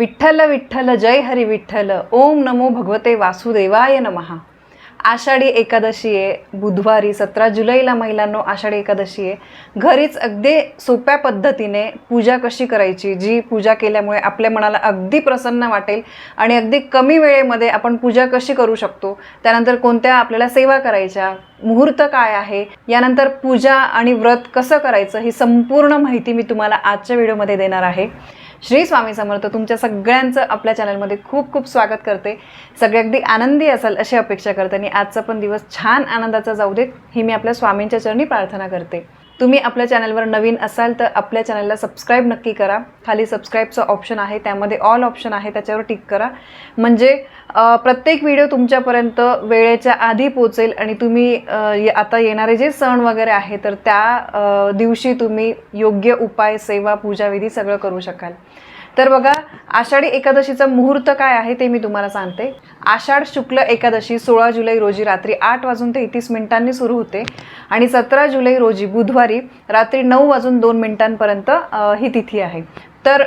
विठ्ठल विठ्ठल जय हरी विठ्ठल ओम नमो भगवते वासुदेवाय नमहा आषाढी एकादशी आहे बुधवारी सतरा जुलैला महिलांनो आषाढी एकादशी आहे घरीच अगदी सोप्या पद्धतीने पूजा कशी करायची? जी पूजा केल्यामुळे आपल्या मनाला अगदी प्रसन्न वाटेल आणि अगदी कमी वेळेमध्ये आपण पूजा कशी करू शकतो? त्यानंतर कोणत्या आपल्याला सेवा करायच्या? मुहूर्त काय आहे? यानंतर पूजा आणि व्रत कसं करायचं? ही संपूर्ण माहिती मी तुम्हाला आजच्या व्हिडिओमध्ये देणार आहे. श्री स्वामी समर्थ तुमच्या सगळ्यांचं आपल्या चॅनलमध्ये खूप खूप स्वागत करते. सगळे अगदी आनंदी असाल अशी अपेक्षा करते आणि आजचा पण दिवस छान आनंदाचा जाऊ देत ही मी आपल्या स्वामींच्या चरणी प्रार्थना करते. तुम्ही आपल्या चॅनलवर नवीन असाल तर आपल्या चॅनलला सबस्क्राईब नक्की करा. खाली सबस्क्राईबचं ऑप्शन आहे त्यामध्ये ऑल ऑप्शन आहे त्याच्यावर टिक करा. म्हणजे प्रत्येक व्हिडिओ तुमच्यापर्यंत वेळेच्या आधी पोचेल आणि तुम्ही आता येणारे जे सण वगैरे आहे तर त्या दिवशी तुम्ही योग्य उपाय सेवा पूजाविधी सगळं करू शकाल. तर बघा आषाढी एकादशीचा मुहूर्त काय आहे ते मी तुम्हाला सांगते. आषाढ शुक्ल एकादशी सोळा जुलै रोजी रात्री आठ वाजून तेहतीस मिनिटांनी सुरू होते. आणि सतरा जुलै रोजी बुधवारी रात्री नऊ वाजून दोन मिनिटांपर्यंत ही तिथी आहे. तर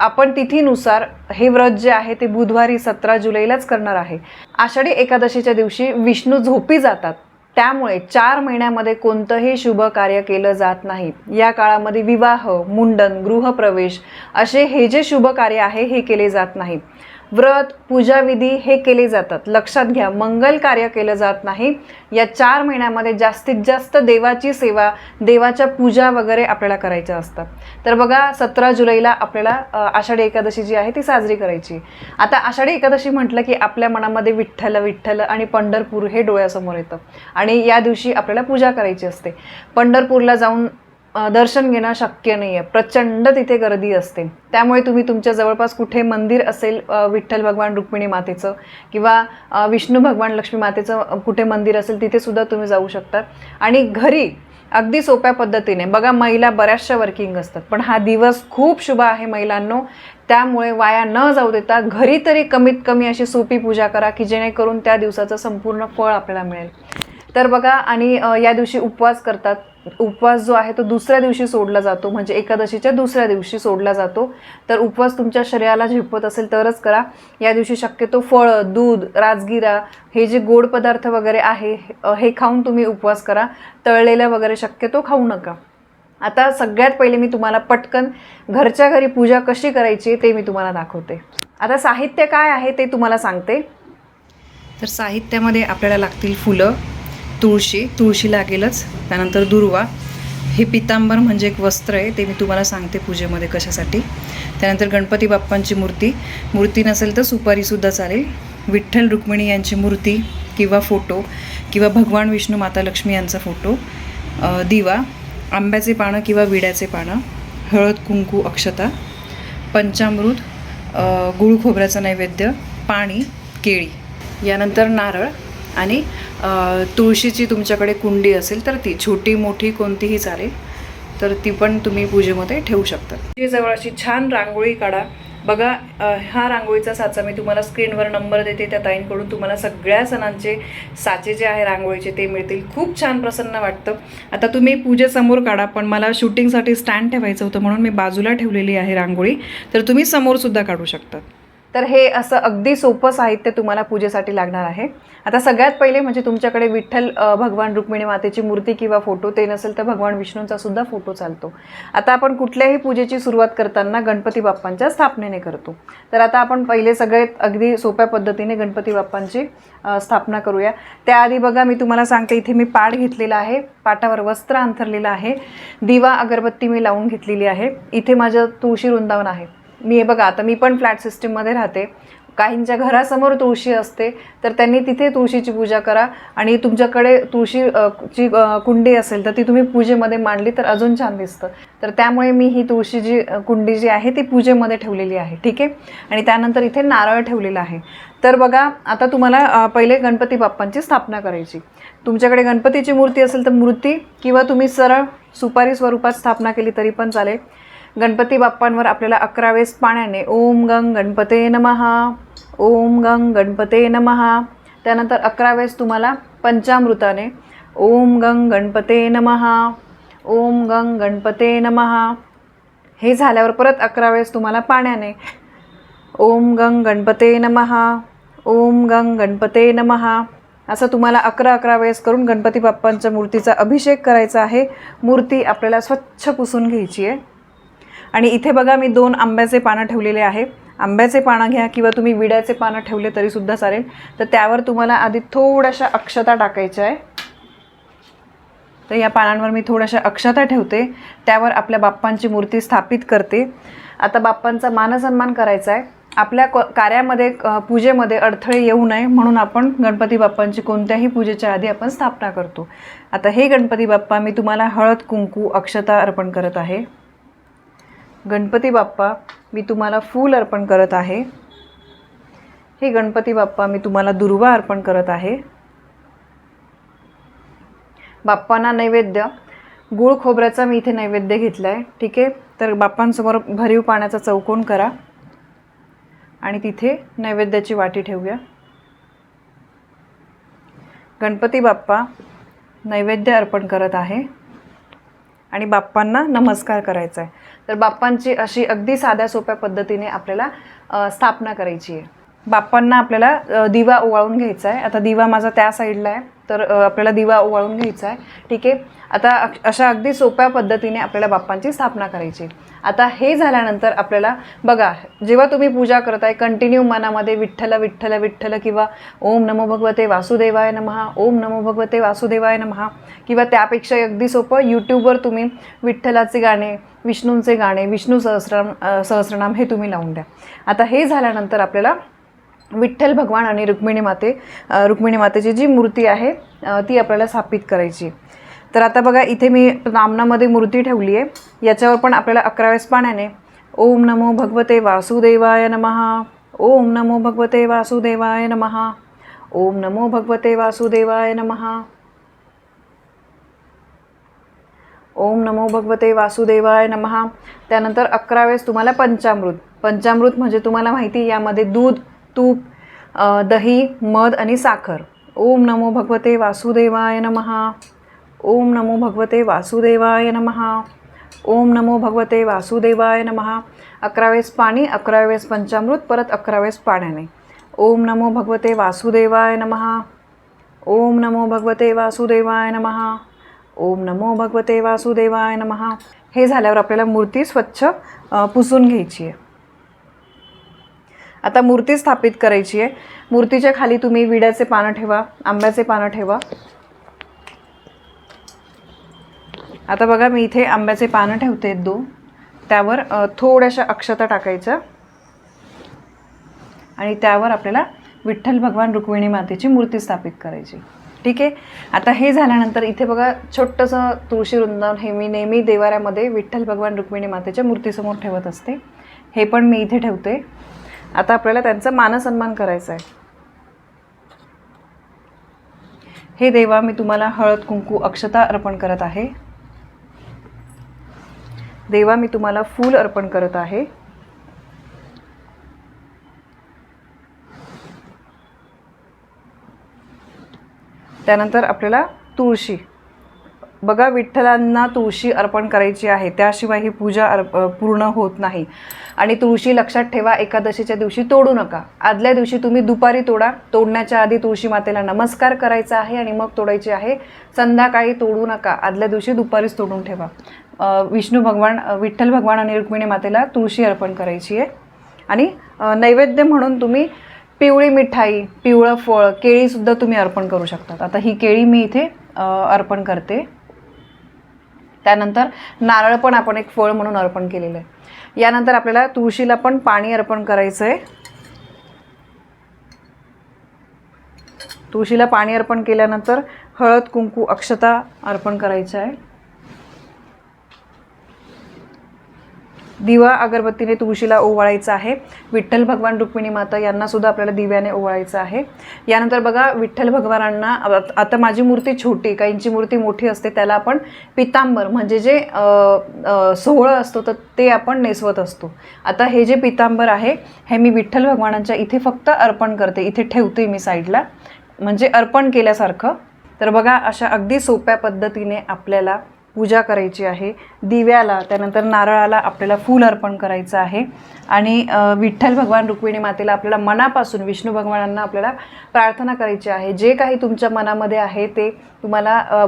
आपण तिथीनुसार हे व्रत जे आहे ते बुधवारी सतरा जुलैलाच करणार आहे. आषाढी एकादशीच्या दिवशी विष्णू झोपी जातात. त्यामुळे चार महिन्यामध्ये कोणतंही शुभ कार्य केलं जात नाही. या काळामध्ये विवाह मुंडन गृहप्रवेश असे हे जे शुभ कार्य आहे हे केले जात नाही व्रत पूजाविधी हे केले जातात. लक्षात घ्या मंगल कार्य केलं जात नाही. या चार महिन्यामध्ये जास्तीत जास्त देवाची सेवा देवाच्या पूजा वगैरे आपल्याला करायच्या असतात. तर बघा सतरा जुलैला आपल्याला आषाढी एकादशी जी आहे ती साजरी करायची. आता आषाढी एकादशी म्हटलं की आपल्या मनामध्ये विठ्ठल विठ्ठल आणि पंढरपूर हे डोळ्यासमोर येतं. आणि या दिवशी आपल्याला पूजा करायची असते. पंढरपूरला जाऊन दर्शन घेणं शक्य नाही आहे प्रचंड तिथे गर्दी असते. त्यामुळे तुम्ही तुमच्या जवळपास कुठे मंदिर असेल विठ्ठल भगवान रुक्मिणी मातेचं किंवा विष्णू भगवान लक्ष्मी मातेचं कुठे मंदिर असेल तिथेसुद्धा तुम्ही जाऊ शकता. आणि घरी अगदी सोप्या पद्धतीने बघा महिला बऱ्याचशा वर्किंग असतात पण हा दिवस खूप शुभ आहे महिलांनो. त्यामुळे वाया न जाऊ देता घरी तरी कमीत कमी अशी सोपी पूजा करा की जेणेकरून त्या दिवसाचं संपूर्ण फळ आपल्याला मिळेल. तर बघा आणि या दिवशी उपवास करतात. उपवास जो आहे तो दुसऱ्या दिवशी सोडला जातो. म्हणजे एकादशीच्या दुसऱ्या दिवशी सोडला जातो. तर उपवास तुमच्या शरीराला झेपत असेल तरच करा. या दिवशी शक्यतो फळं दूध राजगिरा हे जे गोड पदार्थ वगैरे आहे हे खाऊन तुम्ही उपवास करा. तळलेल्या वगैरे शक्यतो खाऊ नका. आता सगळ्यात पहिले मी तुम्हाला पटकन घरच्या घरी पूजा कशी करायची ते मी तुम्हाला दाखवते. आता साहित्य काय आहे ते तुम्हाला सांगते. तर साहित्यामध्ये आपल्याला लागतील फुलं. तुळशी तुळशी लागेलच. त्यानंतर दुर्वा. हे पितांबर म्हणजे एक वस्त्र आहे ते मी तुम्हाला सांगते पूजेमध्ये कशासाठी. त्यानंतर गणपती बाप्पांची मूर्ती. मूर्ती नसेल तर सुपारीसुद्धा चालेल. विठ्ठल रुक्मिणी यांची मूर्ती किंवा फोटो किंवा भगवान विष्णू माता लक्ष्मी यांचा फोटो. दिवा. आंब्याचे पानं किंवा विड्याचे पानं. हळद कुंकू अक्षता. पंचामृत. गुळ खोबऱ्याचं नैवेद्य. पाणी केळी. यानंतर नारळ. आणि तुळशीची तुमच्याकडे कुंडी असेल तर ती छोटी मोठी कोणतीही चालेल तर ती पण तुम्ही पूजेमध्ये ठेवू शकता. जवळ अशी छान रांगोळी काढा. बघा ह्या हा रांगोळीचा साचा मी तुम्हाला स्क्रीनवर नंबर देते त्या ताईंकडून तुम्हाला सगळ्या सणांचे साचे जे आहे रांगोळीचे ते मिळतील. खूप छान प्रसन्न वाटतं. आता तुम्ही पूजेसमोर काढा पण मला शूटिंगसाठी स्टँड ठेवायचं होतं म्हणून मी बाजूला ठेवलेली आहे रांगोळी तर तुम्ही समोरसुद्धा काढू शकता. तर हे असं अगदी सोपं साहित्य तुम्हाला पूजेसाठी लागणार आहे. आता सगळ्यात पहिले म्हणजे तुमच्याकडे विठ्ठल भगवान रुक्मिणी मातेची मूर्ती किंवा फोटो ते नसेल तर भगवान विष्णूंचा सुद्धा फोटो चालतो. आता आपण कुठल्याही पूजेची सुरुवात करताना गणपती बाप्पांच्या स्थापनेने करतो. तर आता आपण पहिले सगळे अगदी सोप्या पद्धतीने गणपती बाप्पांची स्थापना करूया. त्याआधी बघा मी तुम्हाला सांगते इथे मी पाठ घेतलेला आहे. पाटावर वस्त्र अंथरलेलं आहे. दिवा अगरबत्ती मी लावून घेतलेली आहे. इथे माझं तुळशी वृंदावन आहे. मी हे बघा आता मी पण फ्लॅट सिस्टीममध्ये राहते. काहींच्या घरासमोर तुळशी असते तर त्यांनी तिथे तुळशीची पूजा करा. आणि तुमच्याकडे तुळशी ची कुंडी असेल तर ती तुम्ही पूजेमध्ये मांडली तर अजून छान दिसतं. तर त्यामुळे मी ही तुळशी जी कुंडी जी आहे ती पूजेमध्ये ठेवलेली आहे ठीक आहे? आणि त्यानंतर इथे नारळ ठेवलेला आहे. तर बघा आता तुम्हाला पहिले गणपती बाप्पांची स्थापना करायची. तुमच्याकडे गणपतीची मूर्ती असेल तर मूर्ती किंवा तुम्ही सरळ सुपारी स्वरूपात स्थापना केली तरी पण चालेल. गणपती बाप्पांवर आपल्याला अकरा वेळेस पाण्याने ओम गंग गणपते नमहा ओम गंग गणपते नमहा त्यानंतर अकरा वेळेस तुम्हाला पंचामृताने ओम गंग गणपते नमहा ओम गंग गणपते नमहा हे झाल्यावर परत अकरा वेळेस तुम्हाला पाण्याने ओम गंग गणपते नमहा ओम गंग गणपते नमहा असं तुम्हाला अकरा अकरा वेळेस करून गणपती बाप्पांच्या मूर्तीचा अभिषेक करायचा आहे. मूर्ती आपल्याला स्वच्छ पुसून घ्यायची आहे. आणि इथे बघा मी दोन आंब्याचे पानं ठेवलेले आहे. आंब्याचे पानं घ्या किंवा तुम्ही विड्याचे पानं ठेवले तरीसुद्धा चालेल. तर त्यावर तुम्हाला आधी थोड्याशा अक्षता टाकायच्या आहे. तर या पानांवर मी थोड्याशा अक्षता ठेवते. त्यावर आपल्या बाप्पांची मूर्ती स्थापित करते. आता बाप्पांचा मानसन्मान करायचा आहे. आपल्या क कार्यामध्ये पूजेमध्ये अडथळे येऊ नये म्हणून आपण गणपती बाप्पांची कोणत्याही पूजेच्या आधी आपण स्थापना करतो. आता हे गणपती बाप्पा मी तुम्हाला हळद कुंकू अक्षता अर्पण करत आहे. गणपती बाप्पा मी तुम्हाला फूल अर्पण करत आहे. हे गणपती बाप्पा मी तुम्हाला दुर्वा अर्पण करत आहे. बाप्पांना नैवेद्य. गूळ खोबऱ्याचा मी इथे नैवेद्य घेतला आहे ठीक आहे? तर बाप्पांसमोर भरीव पाण्याचा चौकोन करा. आणि तिथे नैवेद्याची वाटी ठेवूया. गणपती बाप्पा नैवेद्य अर्पण करत आहे. आणि बाप्पांना नमस्कार करायचा आहे तर बाप्पांची अशी अगदी साध्या सोप्या पद्धतीने आपल्याला स्थापना करायची आहे. बाप्पांना आपल्याला दिवा ओवाळून घ्यायचा आहे. आता दिवा माझा त्या साईडला आहे. तर आपल्याला दिवा ओवाळून घ्यायचा आहे. ठीक आहे? आता अशा अगदी सोप्या पद्धतीने आपल्याला बाप्पांची स्थापना करायची. आता हे झाल्यानंतर आपल्याला बघा जेव्हा तुम्ही पूजा करताय कंटिन्यू मनामध्ये विठ्ठल विठ्ठल विठ्ठल किंवा ओम नमो भगवते वासुदेवाय नमहा ओम नमो भगवते वासुदेवाय नमहा किंवा त्यापेक्षा अगदी सोपं यूट्यूबवर तुम्ही विठ्ठलाचे गाणे विष्णूंचे गाणे विष्णू सहस्रनाम सहस्रनाम हे तुम्ही लावून द्या. आता हे झाल्यानंतर आपल्याला विठ्ठल भगवान आणि रुक्मिणी माते रुक्मिणी मातेची जी मूर्ती आहे ती आपल्याला स्थापित करायची. तर आता बघा इथे मी नामनामध्ये मूर्ती ठेवली आहे. याच्यावर पण आपल्याला अकरा वेळेस पाण्याने ओम नमो भगवते वासुदेवाय नमहा ओम नमो भगवते वासुदेवाय नमहा ओम नमो भगवते वासुदेवाय नमहा ओम नमो भगवते वासुदेवाय नमहा त्यानंतर अकरा वेळेस तुम्हाला पंचामृत. पंचामृत म्हणजे तुम्हाला माहिती आहे, यामध्ये दूध तूप दही मध आणि साखर. ओम नमो भगवते वासुदेवाय नमहा ओम नमो भगवते वासुदेवाय नमहा ओम नमो भगवते वासुदेवाय नमहा अकरा वेळेस पाणी अकरा वेळेस पंचामृत परत अकरा वेळेस पाण्याने. ओम नमो भगवते वासुदेवाय नमहा ओम नमो भगवते वासुदेवाय नमहा ओम नमो भगवते वासुदेवाय नमहा हे झाल्यावर आपल्याला मूर्ती स्वच्छ पुसून घ्यायची आहे. आता मूर्ती स्थापित करायची आहे. मूर्तीच्या खाली तुम्ही विड्याचे पानं ठेवा आंब्याचे पानं ठेवा. आता बघा मी इथे आंब्याचे पानं ठेवते दोन. त्यावर थोड्याशा अक्षता टाकायच्या. आणि त्यावर आपल्याला विठ्ठल भगवान रुक्मिणी मातेची मूर्ती स्थापित करायची. ठीक आहे? आता हे झाल्यानंतर इथे बघा छोटंसं तुळशी वृंदावन हे मी नेहमी देवाऱ्यामध्ये विठ्ठल भगवान रुक्मिणी मातेच्या मूर्तीसमोर ठेवत असते. हे पण मी इथे ठेवते. आता आपल्याला त्यांचा मानसन्मान करायचा आहे. हे देवा मी तुम्हाला हळद कुंकू अक्षता अर्पण करत आहे. देवा मी तुम्हाला फूल अर्पण करत आहे. त्यानंतर आपल्याला तुळशी. बघा विठ्ठलांना तुळशी अर्पण करायची आहे. त्याशिवाय ही पूजा अर्प पूर्ण होत नाही. आणि तुळशी लक्षात ठेवा एकादशीच्या दिवशी तोडू नका. आदल्या दिवशी तुम्ही दुपारी तोडा. तोडण्याच्या आधी तुळशी मातेला नमस्कार करायचा आहे आणि मग तोडायची आहे. संध्याकाळी तोडू नका. आदल्या दिवशी दुपारीच तोडून ठेवा. विष्णू भगवान विठ्ठल भगवान आणि रुक्मिणी मातेला तुळशी अर्पण करायची आहे. आणि नैवेद्य म्हणून तुम्ही पिवळी मिठाई पिवळं फळ केळीसुद्धा तुम्ही अर्पण करू शकतात. आता ही केळी मी इथे अर्पण करते. त्यानंतर नारळ पण आपण एक फळ म्हणून अर्पण केलेलं आहे. यानंतर आपल्याला तुळशीला पण पाणी अर्पण करायचं आहे तुळशीला पाणी अर्पण केल्यानंतर हळद कुंकू अक्षता अर्पण करायचं आहे. दिवा अगरबत्तीने तुळशीला ओवाळायचा आहे. विठ्ठल भगवान रुक्मिणी माता यांना सुद्धा आपल्याला दिव्याने ओवाळायचं आहे. यानंतर बघा विठ्ठल भगवानांना आता माझी मूर्ती छोटी काहींची मूर्ती मोठी असते त्याला आपण पितांबर म्हणजे जे सोहळं असतो तर ते आपण नेसवत असतो. आता हे जे पितांबर आहे हे मी विठ्ठल भगवानांच्या इथे फक्त अर्पण करते. इथे ठेवते मी साईडला. म्हणजे अर्पण केल्यासारखं. तर बघा अशा अगदी सोप्या पद्धतीने आपल्याला पूजा करायची आहे. दिव्याला त्यानंतर नारळाला आपल्याला फूल अर्पण करायचं आहे. आणि विठ्ठल भगवान रुक्मिणी मातेला आपल्याला मनापासून विष्णू भगवानांना आपल्याला प्रार्थना करायची आहे. जे काही तुमच्या मनामध्ये आहे ते तुम्हाला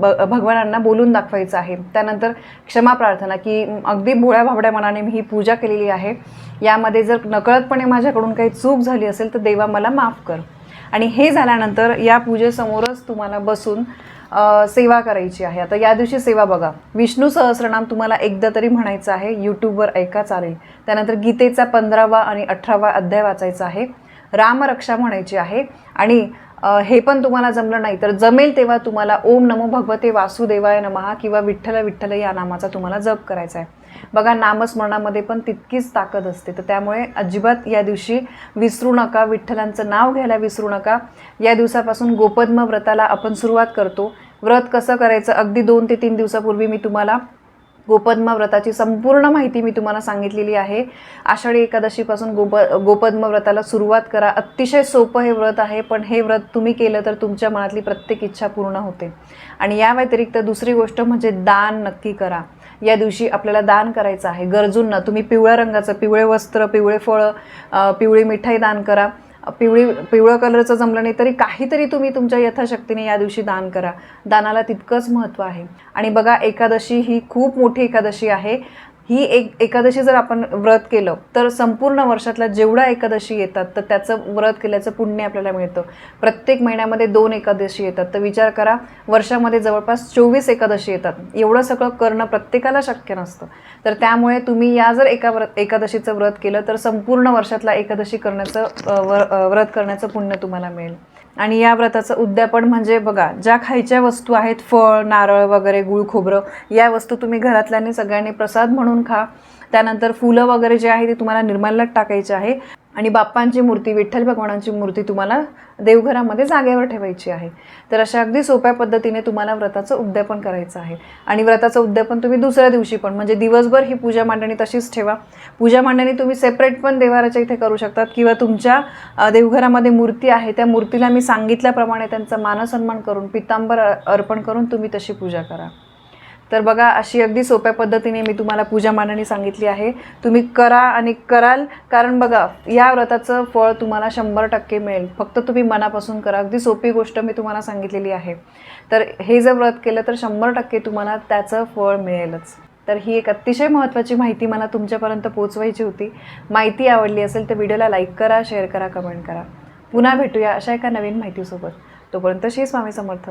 भगवानांना बोलून दाखवायचं आहे. त्यानंतर क्षमा प्रार्थना की अगदी भोळ्या भाबड्या मनाने मी ही पूजा केलेली आहे. यामध्ये जर नकळतपणे माझ्याकडून काही चूक झाली असेल तर देवा मला माफ कर. आणि हे झाल्यानंतर या पूजेसमोरच तुम्हाला बसून सेवा करायची आहे. आता या दिवशी सेवा बघा. विष्णू सहस्रनाम तुम्हाला एकदा तरी म्हणायचं आहे यूट्यूबवर ऐका चालेल. त्यानंतर गीतेचा पंधरावा आणि अठरावा अध्याय वाचायचा आहे. रामरक्षा म्हणायची आहे. आणि हे पण तुम्हाला जमलं नाही तर जमेल तेव्हा तुम्हाला ओम नमो भगवते वासुदेवाय नमहा किंवा विठ्ठल विठ्ठल या नामाचा तुम्हाला जप करायचा आहे. बघा नामस्मरणामध्ये पण तितकीच ताकद असते. तर त्यामुळे अजिबात या दिवशी विसरू नका. विठ्ठलांचं नाव घ्यायला विसरू नका. या दिवसापासून गोपद्म व्रताला आपण सुरुवात करतो. व्रत कसं करायचं? अगदी दोन ते तीन दिवसापूर्वी मी तुम्हाला गोपद्म व्रताची संपूर्ण माहिती मी तुम्हाला सांगितलेली आहे. आषाढी एकादशीपासून गोप गोपद्म व्रताला सुरुवात करा. अतिशय सोपं हे व्रत आहे पण हे व्रत तुम्ही केलं तर तुमच्या मनातली प्रत्येक इच्छा पूर्ण होते. आणि या व्यतिरिक्त दुसरी गोष्ट म्हणजे दान नक्की करा. या दिवशी आपल्याला दान करायचं आहे. गरजूंना तुम्ही पिवळ्या रंगाचं पिवळे वस्त्र पिवळे फळं पिवळी मिठाई दान करा. पिवळी पिवळं कलरचं जमलं नाही तरी काहीतरी तुम्ही तुमच्या यथाशक्तीने या दिवशी दान करा. दानाला तितकंच महत्त्व आहे. आणि बघा एकादशी ही खूप मोठी एकादशी आहे. ही एक एकादशी जर आपण व्रत केलं तर संपूर्ण वर्षातल्या जेवढ्या एकादशी येतात तर त्याचं व्रत केल्याचं पुण्य आपल्याला मिळतं. प्रत्येक महिन्यामध्ये दोन एकादशी येतात. तर विचार करा वर्षामध्ये जवळपास चोवीस एकादशी येतात. एवढं सगळं करणं प्रत्येकाला शक्य नसतं. तर त्यामुळे तुम्ही या जर एका व्रत एकादशीचं व्रत केलं तर संपूर्ण वर्षातला एकादशी करण्याचं व्रत करण्याचं पुण्य तुम्हाला मिळेल. आणि या व्रताचं उद्यापन म्हणजे बघा ज्या खायच्या वस्तू आहेत फळ नारळ वगैरे गुळ खोबरं या वस्तू तुम्ही घरातल्यांनी सगळ्यांनी प्रसाद म्हणून खा. त्यानंतर फुलं वगैरे जे आहे ते तुम्हाला निर्माल्यात टाकायचे आहे. आणि बाप्पांची मूर्ती विठ्ठल भगवानांची मूर्ती तुम्हाला देवघरामध्ये जागेवर ठेवायची आहे. तर अशा अगदी सोप्या पद्धतीने तुम्हाला व्रताचं उद्यापन करायचं आहे. आणि व्रताचं उद्यापन तुम्ही दुसऱ्या दिवशी पण म्हणजे दिवसभर ही पूजा मांडणी तशीच ठेवा. पूजा मांडणी तुम्ही सेपरेट पण देवाराच्या इथे करू शकतात किंवा तुमच्या देवघरामध्ये मूर्ती आहे त्या मूर्तीला मी सांगितल्याप्रमाणे त्यांचा मानसन्मान करून पितांबर अर्पण करून तुम्ही तशी पूजा करा. तर बघा अशी अगदी सोप्या पद्धतीने मी तुम्हाला पूजा मांडणी सांगितली आहे. तुम्ही करा आणि कराल कारण बघा या व्रताचं फळ तुम्हाला शंभर टक्के मिळेल. फक्त तुम्ही मनापासून करा. अगदी सोपी गोष्ट मी तुम्हाला सांगितलेली आहे. तर हे जर व्रत केलं तर शंभर टक्के तुम्हाला त्याचं फळ मिळेलच. तर ही एक अतिशय महत्त्वाची माहिती मला तुमच्यापर्यंत पोचवायची होती. माहिती आवडली असेल तर व्हिडिओला लाईक करा शेअर करा कमेंट करा. पुन्हा भेटूया अशा एका नवीन माहितीसोबत. तोपर्यंत श्री स्वामी समर्थ.